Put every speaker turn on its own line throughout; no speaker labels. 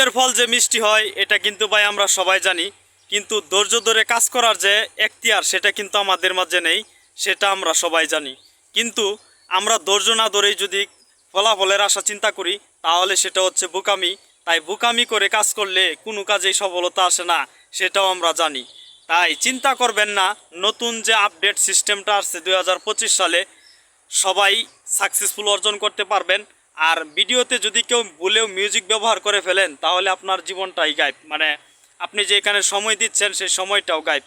ধৈর্যের ফল যে মিষ্টি হয়, এটা কিন্তু ভাই আমরা সবাই জানি। কিন্তু ধৈর্য ধরে কাজ করার যে এখতিয়ার, সেটা কিন্তু আমাদের মাঝে নেই, সেটা আমরা সবাই জানি। কিন্তু আমরা ধৈর্য না ধরেই যদি ফলাফলের আশা চিন্তা করি, তাহলে সেটা হচ্ছে বোকামি। তাই বোকামি করে কাজ করলে কোনো কাজেই সফলতা আসে না, সেটাও আমরা জানি। তাই চিন্তা করবেন না, নতুন যে আপডেট সিস্টেমটা আসছে দু হাজার পঁচিশ সালে, সবাই সাকসেসফুল অর্জন করতে পারবেন। আর ভিডিওতে যদি কেউ বলেও মিউজিক ব্যবহার করে ফেলেন, তাহলে আপনার জীবনটাই গাইব মানে আপনি যে এখানে সময় দিচ্ছেন, সেই সময়টাও গাইব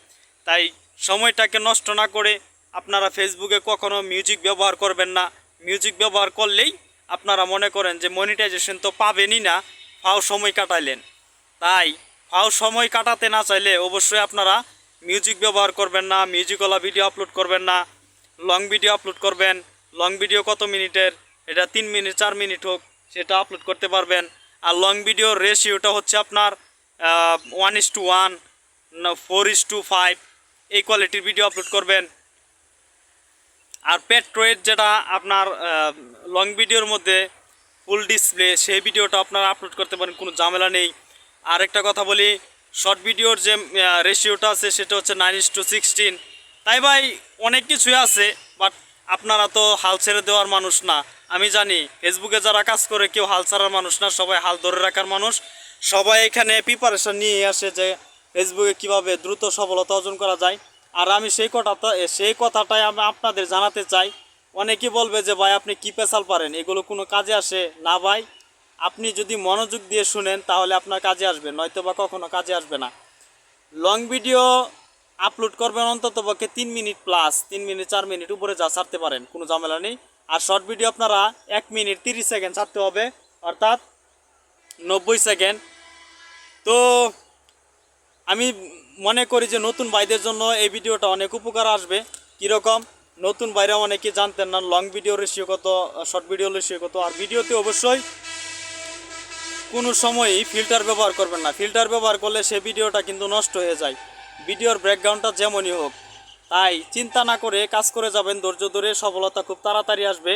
তাই সময়টাকে নষ্ট না করে আপনারা ফেসবুকে কখনো মিউজিক ব্যবহার করবেন না। মিউজিক ব্যবহার করলেই আপনারা মনে করেন যে মনিটাইজেশন তো পাবেনই না, ফাও সময় কাটাইলেন। তাই ফাও সময় কাটাতে না চাইলে অবশ্যই আপনারা মিউজিক ব্যবহার করবেন না মিউজিকওয়ালা ভিডিও আপলোড করবেন না লং ভিডিও আপলোড করবেন লং ভিডিও কত মিনিটের? এটা তিন মিনিট, চার মিনিট হোক, সেটা আপলোড করতে পারবেন। আর লং ভিডিওর রেশিওটা হচ্ছে আপনার one is two one four is two five এই কোয়ালিটির ভিডিও আপলোড করবেন। আর পেট্রোয়েট যেটা আপনার লং ভিডিওর মধ্যে ফুল ডিসপ্লে সেই ভিডিওটা আপনারা আপলোড করতে পারেন, কোনো ঝামেলা নেই। আরেকটা কথা বলি শর্ট ভিডিওর যে রেশিওটা আছে, সেটা হচ্ছে নাইন ইস টু সিক্সটিন তাই ভাই, অনেক কিছুই আছে বাট আপনারা তো হাল ছেড়ে দেওয়ার মানুষ না। আমি জানি ফেসবুকে যারা কাজ করে, কেউ হাল ছাড়ার মানুষ না, সবাই হাল ধরে রাখার মানুষ। সবাই এখানে প্রিপারেশন নিয়ে আসে যে ফেসবুকে কীভাবে দ্রুত সফলতা অর্জন করা যায়। আর আমি সেই কথাটা, সেই কথাটাই আমি আপনাদের জানাতে চাই। অনেকেই বলবে যে, ভাই, আপনি কি পেশাল পারেন? এগুলো কোনো কাজে আসে? না, ভাই। আপনি যদি মনোযোগ দিয়ে শুনেন, তাহলে আপনার কাজে আসবে। নয়তো বা কখনো কাজে আসবে না। লং ভিডিও আপলোড করবেন অন্তত পক্ষে তিন মিনিট প্লাস তিন মিনিট, চার মিনিট উপরে যা ছাড়তে পারেন, কোনো ঝামেলা নেই। আর শর্ট ভিডিও আপনারা এক মিনিট তিরিশ সেকেন্ড ছাড়তে হবে, অর্থাৎ নব্বই সেকেন্ড তো আমি মনে করি যে নতুন ভাইদের জন্য এই ভিডিওটা অনেক উপকার আসবে। কীরকম? নতুন ভাইরা অনেকে জানতেন না লং ভিডিও রেশিও কত শর্ট ভিডিও রেশিও কত। আর ভিডিওতে অবশ্যই কোনো সময়ই ফিল্টার ব্যবহার করবেন না। ফিল্টার ব্যবহার করলে সে ভিডিওটা কিন্তু নষ্ট হয়ে যায়। ভিডিওর ব্যাকগ্রাউন্ডটা যেমনই হোক তাই চিন্তা না করে কাজ করে যাবেন, ধৈর্য ধরে সফলতা খুব তাড়াতাড়ি আসবে।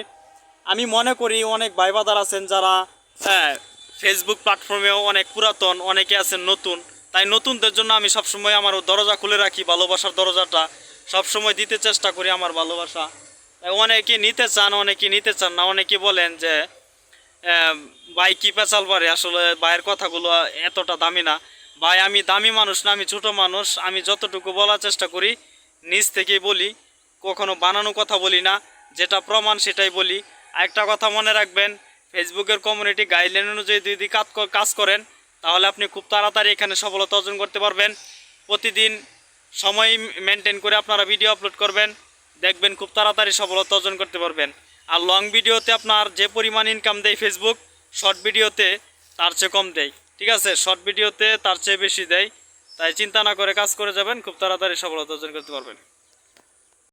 আমি মনে করি অনেক ভাইবাদার আছেন যারা হ্যাঁ ফেসবুক প্ল্যাটফর্মেও অনেক পুরাতন, অনেকে আছেন নতুন। তাই নতুনদের জন্য আমি সবসময় আমার দরজা খুলে রাখি, ভালোবাসার দরজাটা সবসময় দিতে চেষ্টা করি আমার ভালোবাসা। অনেকে নিতে চান, অনেকে নিতে চান না। অনেকে বলেন যে ভাই কি পেঁচাল পারে আসলে ভাইয়ের কথাগুলো এতটা দামি না। ভাই, আমি দামি মানুষ না, আমি ছোট মানুষ। আমি যতটুকু বলার চেষ্টা করি নিজ থেকেই বলি, কখনো বানানো কথা বলি না, যেটা প্রমাণ সেটাই বলি। একটা কথা মনে রাখবেন, ফেসবুকের কমিউনিটি গাইডলাইন অনুযায়ী যদি কাজ করেন, তাহলে আপনি খুব তাড়াতাড়ি এখানে সফলতা অর্জন করতে পারবেন। প্রতিদিন সময় মেনটেন করে আপনারা ভিডিও আপলোড করবেন, দেখবেন খুব তাড়াতাড়ি সফলতা অর্জন করতে পারবেন। আর লং ভিডিওতে আপনার যে পরিমাণ ইনকাম দেয় ফেসবুক শর্ট ভিডিওতে তার চেয়ে কম দেয়। ঠিক আছে? শর্ট ভিডিওতে তার চেয়ে বেশি দেয়। তাই চিন্তা না করে কাজ করে যাবেন খুব তাড়াতাড়ি সফলতা অর্জন করতে পারবেন।